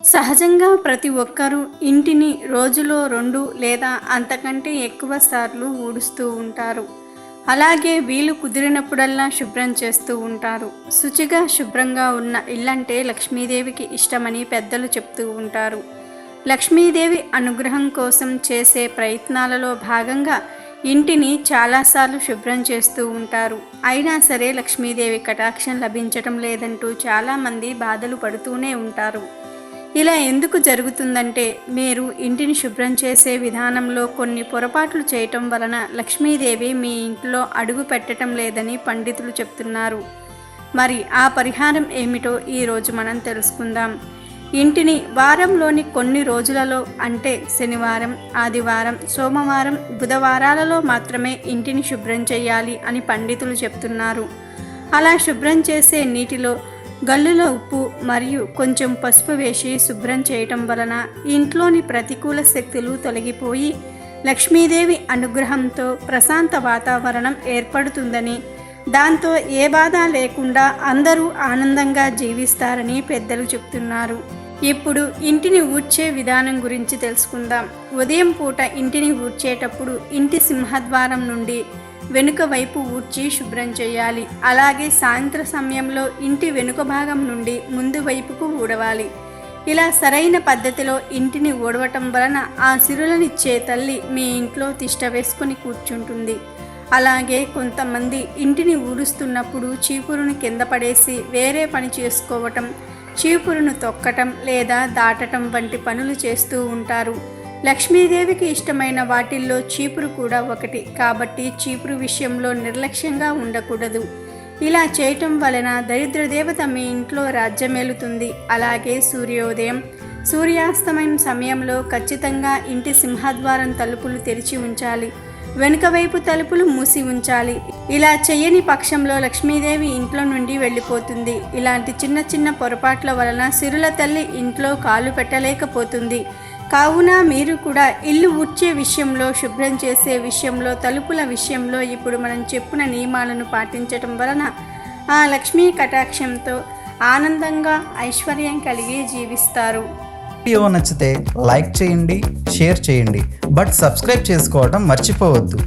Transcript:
సహజంగా ప్రతి ఒక్కరూ ఇంటిని రోజులో రెండు లేదా అంతకంటే ఎక్కువ సార్లు ఊడుస్తూ ఉంటారు. అలాగే వీలు కుదిరినప్పుడల్లా శుభ్రం చేస్తూ ఉంటారు. శుచిగా శుభ్రంగా ఉన్న ఇల్లంటే లక్ష్మీదేవికి ఇష్టమని పెద్దలు చెప్తూ ఉంటారు. లక్ష్మీదేవి అనుగ్రహం కోసం చేసే ప్రయత్నాలలో భాగంగా ఇంటిని చాలాసార్లు శుభ్రం చేస్తూ ఉంటారు. అయినా సరే లక్ష్మీదేవి కటాక్షం లభించటం లేదంటూ చాలామంది బాధలు పడుతూనే ఉంటారు. ఇలా ఎందుకు జరుగుతుందంటే మీరు ఇంటిని శుభ్రం చేసే విధానంలో కొన్ని పొరపాట్లు చేయటం వలన లక్ష్మీదేవి మీ ఇంట్లో అడుగు పెట్టడం లేదని పండితులు చెప్తున్నారు. మరి ఆ పరిహారం ఏమిటో ఈరోజు మనం తెలుసుకుందాం. ఇంటిని వారంలోని కొన్ని రోజులలో అంటే శనివారం ఆదివారం సోమవారం బుధవారాలలో మాత్రమే ఇంటిని శుభ్రం చేయాలి అని పండితులు చెప్తున్నారు. అలా శుభ్రం చేసే నీటిలో గల్లులో ఉప్పు మరియు కొంచెం పసుపు వేసి శుభ్రం చేయటం వలన ఇంట్లోని ప్రతికూల శక్తులు తొలగిపోయి లక్ష్మీదేవి అనుగ్రహంతో ప్రశాంత వాతావరణం ఏర్పడుతుందని దాంతో ఏ బాధ లేకుండా అందరూ ఆనందంగా జీవిస్తారని పెద్దలు చెప్తున్నారు. ఇప్పుడు ఇంటిని ఊడ్చే విధానం గురించి తెలుసుకుందాం. ఉదయం పూట ఇంటిని ఊడ్చేటప్పుడు ఇంటి సింహద్వారం నుండి వెనుక వైపు ఊడ్చి శుభ్రం చేయాలి. అలాగే సాయంత్ర సమయంలో ఇంటి వెనుక భాగం నుండి ముందు వైపుకు ఊడవాలి. ఇలా సరైన పద్ధతిలో ఇంటిని ఊడవటం వలన ఆ సిరులనిచ్చే తల్లి మీ ఇంట్లో తిష్ట వేసుకుని కూర్చుంటుంది. అలాగే కొంతమంది ఇంటిని ఊడుస్తున్నప్పుడు చీపురును కింద పడేసి వేరే పని చేసుకోవటం చీపురును తొక్కటం లేదా దాటటం వంటి పనులు చేస్తూ ఉంటారు. లక్ష్మీదేవికి ఇష్టమైన వాటిల్లో చీపురు కూడా ఒకటి. కాబట్టి చీపురు విషయంలో నిర్లక్ష్యంగా ఉండకూడదు. ఇలా చేయటం వలన దరిద్ర దేవత మీ ఇంట్లో రాజ్యమేలుతుంది. అలాగే సూర్యోదయం సూర్యాస్తమయం సమయంలో ఖచ్చితంగా ఇంటి సింహద్వారం తలుపులు తెరిచి ఉంచాలి. వెనుక వైపు తలుపులు మూసి ఉంచాలి. ఇలా చేయని పక్షంలో లక్ష్మీదేవి ఇంట్లో నుండి వెళ్ళిపోతుంది. ఇలాంటి చిన్న చిన్న పొరపాట్ల వలన సిరుల తల్లి ఇంట్లో కాలు పెట్టలేకపోతుంది. కావున మీరు కూడా ఇల్లు ఉడ్చే విషయంలో శుభ్రం చేసే విషయంలో తలుపుల విషయంలో ఇప్పుడు మనం చెప్పిన నియమాలను పాటించటం వలన ఆ లక్ష్మీ కటాక్షంతో ఆనందంగా ఐశ్వర్యం కలిగి జీవిస్తారు. వీడియో నచ్చితే లైక్ చేయండి షేర్ చేయండి. బట్ సబ్స్క్రైబ్ చేసుకోవడం మర్చిపోవద్దు.